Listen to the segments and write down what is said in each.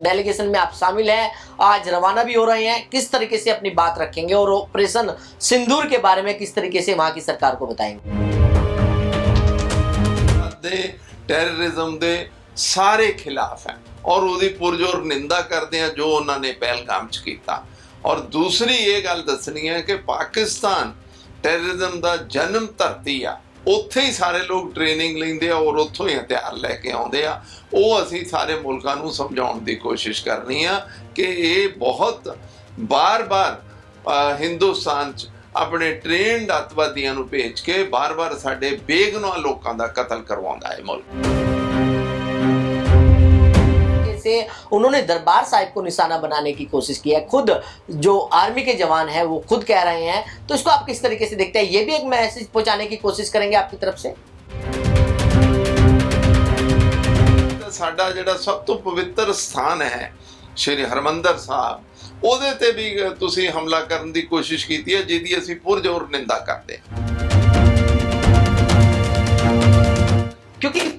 Delegation में आप शामिल हैं आज रवाना भी हो रहे हैं किस तरीके से अपनी बात रखेंगे और ऑपरेशन सिंदूर के बारे में किस तरीके से वहां की सरकार को बताएंगे ਦੇ ਟੈਰਰਿਜ਼ਮ ਦੇ ਸਾਰੇ ਖਿਲਾਫ ਹੈ ਔਰ ਉਹਦੀ ਪੁਰਜੋਰ ਨਿੰਦਾ ਕਰਦੇ ਆ ਜੋ ਉਹਨਾਂ ਨੇ ਪਹਿਲਗਾਮ ਚ ਕੀਤਾ ਔਰ ਦੂਸਰੀ ਇਹ ਗੱਲ ਦੱਸਣੀ ਹੈ ਕਿ ਪਾਕਿਸਤਾਨ ਟੈਰਰਿਜ਼ਮ ਦਾ ਜਨਮ ਧਰਤੀ ਆ ਉੱਥੇ ਹੀ ਸਾਰੇ ਲੋਕ ਟ੍ਰੇਨਿੰਗ ਲੈਂਦੇ ਆ ਔਰ ਉੱਥੋਂ ਹੀ ਹਥਿਆਰ ਲੈ ਕੇ ਆਉਂਦੇ ਆ। ਉਹ ਅਸੀਂ ਸਾਰੇ ਮੁਲਕਾਂ ਨੂੰ ਸਮਝਾਉਣ ਦੀ ਕੋਸ਼ਿਸ਼ ਕਰਨੀ ਆ ਕਿ ਇਹ ਬਹੁਤ ਬਾਰ-ਬਾਰ ਹਿੰਦੁਸਤਾਨ ਚ ਆਪਣੇ ਟ੍ਰੇਨਡ ਅੱਤਵਾਦੀਆਂ ਨੂੰ ਭੇਜ ਕੇ ਬਾਰ-ਬਾਰ ਸਾਡੇ ਬੇਗੁਨਾਹ ਲੋਕਾਂ ਦਾ ਕਤਲ ਕਰਵਾਉਂਦਾ ਹੈ ਮੁਲਕ। से उन्होंने दरबार साहिब को निशाना बनाने की कोशिश की है खुद जो आर्मी के जवान हैं वो खुद कह रहे हैं तो इसको आप किस तरीके से देखते हैं ये भी एक मैसेज पहुंचाने की कोशिश करेंगे आपकी तरफ से ਤੇ ਸਾਡਾ ਜਿਹੜਾ ਸਭ ਤੋਂ ਪਵਿੱਤਰ ਸਥਾਨ ਹੈ ਸ਼੍ਰੀ ਹਰਮੰਦਰ ਸਾਹਿਬ ਉਹਦੇ ਤੇ ਵੀ ਤੁਸੀਂ ਹਮਲਾ ਕਰਨ ਦੀ ਕੋਸ਼ਿਸ਼ ਕੀਤੀ ਹੈ ਜਿਹਦੀ ਅਸੀਂ ਪੁਰਜੋਰ ਨਿੰਦਾ ਕਰਦੇ ਹਾਂ क्योंकि अ,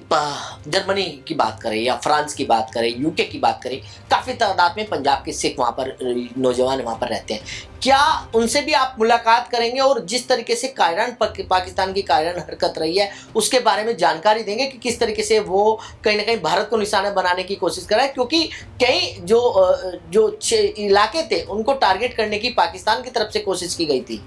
जर्मनी की बात करें या फ्रांस की बात करें यूके की बात करें, काफ़ी तादाद में पंजाब के सिख वहाँ पर नौजवान वहाँ पर रहते हैं। क्या उनसे भी आप मुलाकात करेंगे और जिस तरीके से कायरन पाक- पाकिस्तान की कायरन हरकत रही है, उसके बारे में जानकारी देंगे कि किस तरीके से वो कहीं ना कहीं भारत को निशाना बनाने की कोशिश कर रहा है, क्योंकि कई जो जो इलाके थे, उनको टारगेट करने की पाकिस्तान की तरफ़ से कोशिश की गई थी।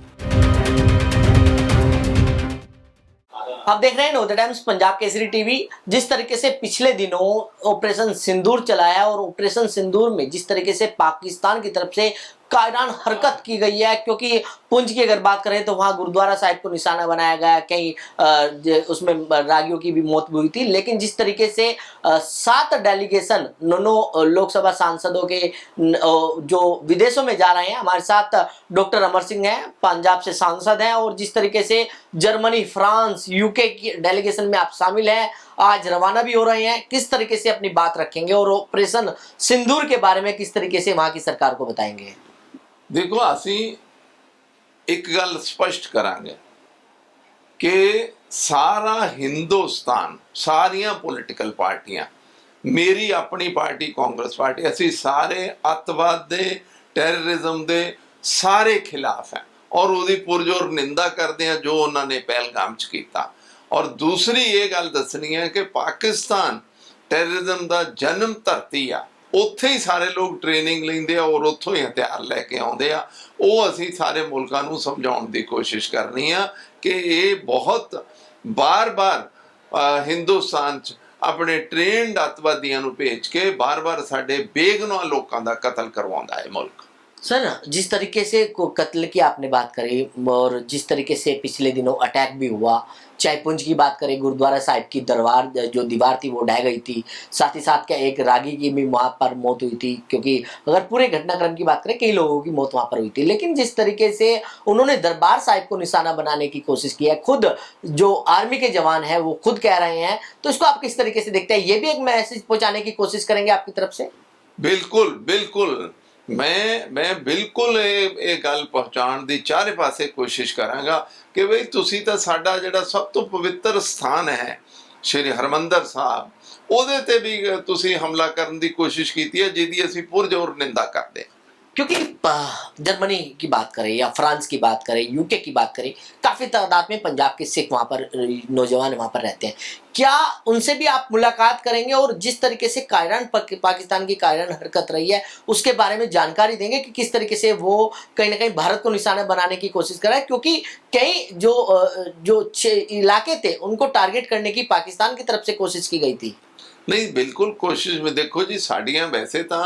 आप देख रहे हैं know the times Punjab Kesari TV जिस तरीके से पिछले दिनों ऑपरेशन सिंदूर चलाया और ऑपरेशन सिंदूर में जिस तरीके से पाकिस्तान की तरफ से कायरान हरकत की गई है क्योंकि पुंज की अगर बात करें तो वहाँ गुरुद्वारा साहिब को निशाना बनाया गया अ, उसमें रागियों की भी मौत हुई थी। लेकिन जिस तरीके से सात डेलीगेशन अ, लोकसभा सांसदों के जो विदेशों में जा रहे हैं हमारे साथ डॉक्टर अमर सिंह हैं पंजाब से सांसद हैं और जिस तरीके से जर्मनी फ्रांस यूके की डेलीगेशन में आप शामिल हैं आज रवाना भी हो रहे हैं किस तरीके से अपनी बात रखेंगे और ऑपरेशन सिंदूर के बारे में किस तरीके से वहाँ की सरकार को बताएँगे? ਦੇਖੋ, ਅਸੀਂ ਇੱਕ ਗੱਲ ਸਪਸ਼ਟ ਕਰਾਂਗੇ ਕਿ ਸਾਰਾ ਹਿੰਦੁਸਤਾਨ, ਸਾਰੀਆਂ ਪੋਲੀਟੀਕਲ ਪਾਰਟੀਆਂ, ਮੇਰੀ ਆਪਣੀ ਪਾਰਟੀ, ਕਾਂਗਰਸ ਪਾਰਟੀ, ਅਸੀਂ ਸਾਰੇ ਅੱਤਵਾਦ ਦੇ ਟੈਰਰਿਜ਼ਮ ਦੇ ਸਾਰੇ ਖਿਲਾਫ ਹੈ। ਔਰ ਉਹਦੀ ਪੁਰਜੋਰ ਨਿੰਦਾ ਕਰਦੇ ਆ ਜੋ ਉਹਨਾਂ ਨੇ ਪਹਿਲਗਾਮ ਚ ਕੀਤਾ। ਔਰ ਦੂਸਰੀ ਇਹ ਗੱਲ ਦੱਸਣੀ ਹੈ ਕਿ ਪਾਕਿਸਤਾਨ ਟੈਰਰਿਜ਼ਮ ਦਾ ਜਨਮ ਧਰਤੀ ਆ। ਉੱਥੇ ਹੀ ਸਾਰੇ ਲੋਕ ਟ੍ਰੇਨਿੰਗ ਲੈਂਦੇ ਆ ਔਰ ਉੱਥੋਂ ਹੀ ਹਥਿਆਰ ਲੈ ਕੇ ਆਉਂਦੇ ਆ। ਉਹ ਅਸੀਂ ਸਾਰੇ ਮੁਲਕਾਂ ਨੂੰ ਸਮਝਾਉਣ ਦੀ ਕੋਸ਼ਿਸ਼ ਕਰਨੀ ਆ ਕਿ ਇਹ ਬਹੁਤ ਬਾਰ-ਬਾਰ ਹਿੰਦੁਸਤਾਨ ਚ ਆਪਣੇ ਟ੍ਰੇਨਡ ਅੱਤਵਾਦੀਆਂ ਨੂੰ ਭੇਜ ਕੇ ਬਾਰ-ਬਾਰ ਸਾਡੇ ਬੇਗੁਨਾਹ ਲੋਕਾਂ ਦਾ ਕਤਲ ਕਰਵਾਉਂਦਾ ਹੈ ਮੁਲਕ। सर, जिस तरीके से कत्ल की आपने बात करी और जिस तरीके से पिछले दिनों अटैक भी हुआ, चायपुंज की बात करें, गुरुद्वारा साहिब की दरबार, जो दीवार थी वो ढह गई थी। साथ ही साथ क्या एक रागी की भी वहाँ पर मौत हुई थी, क्योंकि अगर पूरे घटनाक्रम की बात करें, कई लोगों की मौत वहाँ पर हुई थी। लेकिन जिस तरीके से उन्होंने दरबार साहिब को निशाना बनाने की कोशिश की है, खुद जो आर्मी के जवान है, वो खुद कह रहे हैं तो इसको आप किस तरीके से देखते हैं? ये भी एक मैसेज पहुँचाने की कोशिश करेंगे आपकी तरफ़ से? बिल्कुल बिल्कुल। ਮੈਂ ਮੈਂ ਬਿਲਕੁਲ ਇਹ ਇਹ ਗੱਲ ਪਹੁੰਚਾਉਣ ਦੀ ਚਾਰੇ ਪਾਸੇ ਕੋਸ਼ਿਸ਼ ਕਰਾਂਗਾ ਕਿ ਬਈ ਤੁਸੀਂ ਤਾਂ ਸਾਡਾ ਜਿਹੜਾ ਸਭ ਤੋਂ ਪਵਿੱਤਰ ਸਥਾਨ ਹੈ, ਸ਼੍ਰੀ ਹਰਮੰਦਰ ਸਾਹਿਬ, ਉਹਦੇ ਤੇ ਵੀ ਤੁਸੀਂ ਹਮਲਾ ਕਰਨ ਦੀ ਕੋਸ਼ਿਸ਼ ਕੀਤੀ ਹੈ, ਜਿਹਦੀ ਅਸੀਂ ਪੁਰਜੋਰ ਨਿੰਦਾ ਕਰਦੇ ਹਾਂ। क्योंकि जर्मनी की बात करें या फ्रांस की बात करें यूके की बात करें, काफ़ी तादाद में पंजाब के सिख वहाँ पर, नौजवान वहाँ पर रहते हैं। क्या उनसे भी आप मुलाकात करेंगे और जिस तरीके से कायरन, पाक- पाकिस्तान की कायरन हरकत रही है, उसके बारे में जानकारी देंगे कि किस तरीके से वो कहीं ना कहीं भारत को निशाना बनाने की कोशिश कर रहा है, क्योंकि कई जो जो इलाके थे, उनको टारगेट करने की पाकिस्तान की तरफ़ से कोशिश की गई थी। ਨਹੀਂ, ਬਿਲਕੁਲ ਕੋਸ਼ਿਸ਼ ਵਿੱਚ ਦੇਖੋ ਜੀ, ਸਾਡੀਆਂ ਵੈਸੇ ਤਾਂ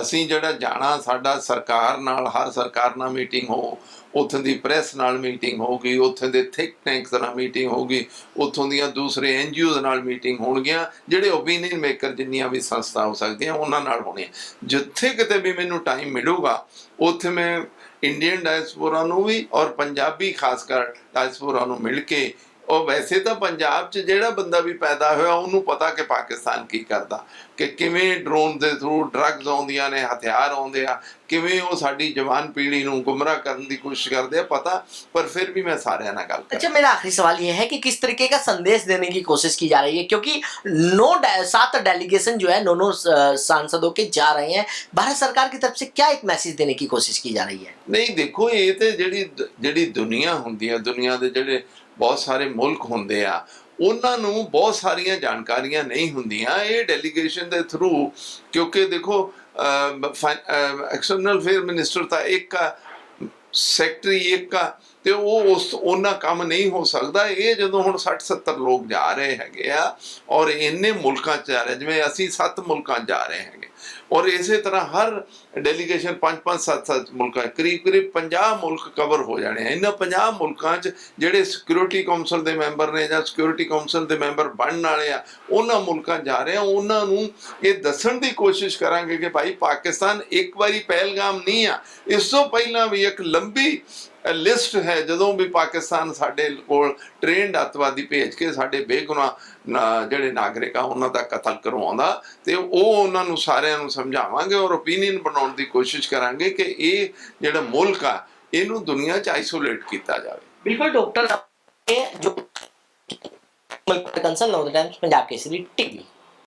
ਅਸੀਂ ਜਿਹੜਾ ਜਾਣਾ ਸਾਡਾ ਸਰਕਾਰ ਨਾਲ, ਹਰ ਸਰਕਾਰ ਨਾਲ ਮੀਟਿੰਗ ਹੋ, ਉੱਥੋਂ ਦੀ ਪ੍ਰੈਸ ਨਾਲ ਮੀਟਿੰਗ ਹੋਊਗੀ, ਉੱਥੋਂ ਦੇ ਥਿੰਕ ਟੈਂਕਸ ਨਾਲ ਮੀਟਿੰਗ ਹੋਊਗੀ, ਉੱਥੋਂ ਦੀਆਂ ਦੂਸਰੇ ਐਨਜੀਓਜ਼ ਨਾਲ ਮੀਟਿੰਗ ਹੋਣਗੀਆਂ, ਜਿਹੜੇ ਓਪੀਨੀਅਨ ਮੇਕਰ ਜਿੰਨੀਆਂ ਵੀ ਸੰਸਥਾ ਹੋ ਸਕਦੀਆਂ, ਉਹਨਾਂ ਨਾਲ ਹੋਣੀਆਂ। ਜਿੱਥੇ ਕਿਤੇ ਵੀ ਮੈਨੂੰ ਟਾਈਮ ਮਿਲੂਗਾ, ਉੱਥੇ ਮੈਂ ਇੰਡੀਅਨ ਡਾਇਸਪੋਰਾ ਨੂੰ ਵੀ ਔਰ ਪੰਜਾਬੀ ਖਾਸ ਕਰ ਡਾਇਸਪੋਰਾ ਨੂੰ ਮਿਲ ਕੇ ਉਹ ਵੈਸੇ ਤਾਂ ਪੰਜਾਬ 'ਚ ਜਿਹੜਾ ਬੰਦਾ ਵੀ ਪੈਦਾ ਹੋਇਆ, ਉਹਨੂੰ ਪਤਾ ਕਿ ਪਾਕਿਸਤਾਨ ਕੀ ਕਰਦਾ, ਕਿ ਕਿਵੇਂ ਡਰੋਨ ਦੇ ਥਰੂ ਡਰੱਗਸ ਆਉਂਦੀਆਂ ਨੇ, ਹਥਿਆਰ ਆਉਂਦੇ ਆ ਕਿਵੇਂ ਉਹ ਸਾਡੀ ਜਵਾਨ ਪੀੜ੍ਹੀ ਨੂੰ ਗੁੰਮਰਾਹ ਕਰਨ ਦੀ ਕੋਸ਼ਿਸ਼ ਕਰਦੇ ਆ ਪਤਾ ਪਰ ਫਿਰ ਵੀ ਮੈਂ ਸਾਰਿਆਂ ਨਾਲ ਗੱਲ ਕਰ अच्छा मेरा आखिरी सवाल ये है कि किस तरीके का संदेश देने की कोशिश की जा रही है क्योंकि नौ डे- सात डेलीगेशन जो है नौ नौ अ, सांसदों के जा रहे हैं भारत सरकार की तरफ से क्या एक मैसेज देने की कोशिश की जा रही है ਨਹੀਂ ਦੇਖੋ ਇਹ ਤੇ ਜਿਹੜੀ ਜਿਹੜੀ ਦੁਨੀਆ ਹੁੰਦੀ ਹੈ ਦੁਨੀਆ ਦੇ ਜਿਹੜੇ ਬਹੁਤ ਸਾਰੇ ਮੁਲਕ ਹੁੰਦੇ ਆ ਉਹਨਾਂ ਨੂੰ ਬਹੁਤ ਸਾਰੀਆਂ ਜਾਣਕਾਰੀਆਂ ਨਹੀਂ ਹੁੰਦੀਆਂ ਇਹ ਡੈਲੀਗੇਸ਼ਨ ਦੇ ਥਰੂ ਕਿਉਂਕਿ ਦੇਖੋ ਐਕਸਟਰਨਲ ਅਫੇਅਰ ਮਿਨਿਸਟਰ ਤਾਂ ਇੱਕ ਸੈਕਟਰੀ ਇੱਕ ਆ ਤੇ ਉਹ ਉਸ ਉਹਨਾਂ ਕੰਮ ਨਹੀਂ ਹੋ ਸਕਦਾ। ਇਹ ਜਦੋਂ ਹੁਣ 60 70 ਲੋਕ ਜਾ ਰਹੇ ਹੈਗੇ ਆ ਔਰ ਇੰਨੇ ਮੁਲਕਾਂ ਚ ਜਾ ਰਹੇ ਜਿਵੇਂ ਅਸੀਂ 7 ਮੁਲਕਾਂ 'ਚ ਜਾ ਰਹੇ ਹੈਗੇ। ਔਰ ਇਸੇ ਤਰ੍ਹਾਂ ਹਰ ਡੈਲੀਗੇਸ਼ਨ 5 5 7 7 ਮੁਲਕਾਂ ਕਰੀਬ ਕਰੀਬ 50 ਮੁਲਕ ਕਵਰ ਹੋ ਜਾਣੇ ਆ। ਇਹਨਾਂ 50 ਮੁਲਕਾਂ 'ਚ ਜਿਹੜੇ ਸਿਕਿਉਰਿਟੀ ਕਾਉਂਸਲ ਦੇ ਮੈਂਬਰ ਨੇ ਜਾਂ ਸਿਕਿਉਰਿਟੀ ਕਾਉਂਸਲ ਦੇ ਮੈਂਬਰ ਬਣਨ ਵਾਲੇ ਆ, ਉਹਨਾਂ ਮੁਲਕਾਂ ਜਾ ਰਹੇ ਆ। ਉਹਨਾਂ ਨੂੰ ਇਹ ਦੱਸਣ ਦੀ ਕੋਸ਼ਿਸ਼ ਕਰਾਂਗੇ ਕਿ ਭਾਈ ਪਾਕਿਸਤਾਨ ਇੱਕ ਵਾਰੀ ਪਹਿਲਗਾਮ ਨਹੀਂ ਆ। ਇਸ ਤੋਂ ਪਹਿਲਾਂ ਵੀ ਇੱਕ ਲੰਬੀ ਲਿਸਟ ਹੈ, ਜਦੋਂ ਵੀ ਪਾਕਿਸਤਾਨ ਸਾਡੇ ਕੋਲ ਟ੍ਰੇਨਡ ਅਤਵਾਦੀ ਭੇਜ ਕੇ ਸਾਡੇ ਬੇਗੁਨਾਹ ਜਿਹੜੇ ਨਾਗਰਿਕ ਆ, ਉਹਨਾਂ ਦਾ ਕਤਲ ਕਰਵਾਉਂਦਾ ਤੇ ਉਹ ਉਹਨਾਂ ਨੂੰ ਸਾਰਿਆਂ ਨੂੰ ਸਮਝਾਵਾਂਗੇ ਔਰ opinion ਬਣਾਉਣ ਦੀ ਕੋਸ਼ਿਸ਼ ਕਰਾਂਗੇ ਕਿ ਇਹ ਜਿਹੜਾ ਮੁਲਕ ਆ, ਇਹਨੂੰ ਦੁਨੀਆ 'ਚ ਆਈਸੋਲੇਟ ਕੀਤਾ ਜਾਵੇ। ਬਿਲਕੁਲ ਡਾਕਟਰ ਜੋ concern of the Times Punjab Kesari tikki.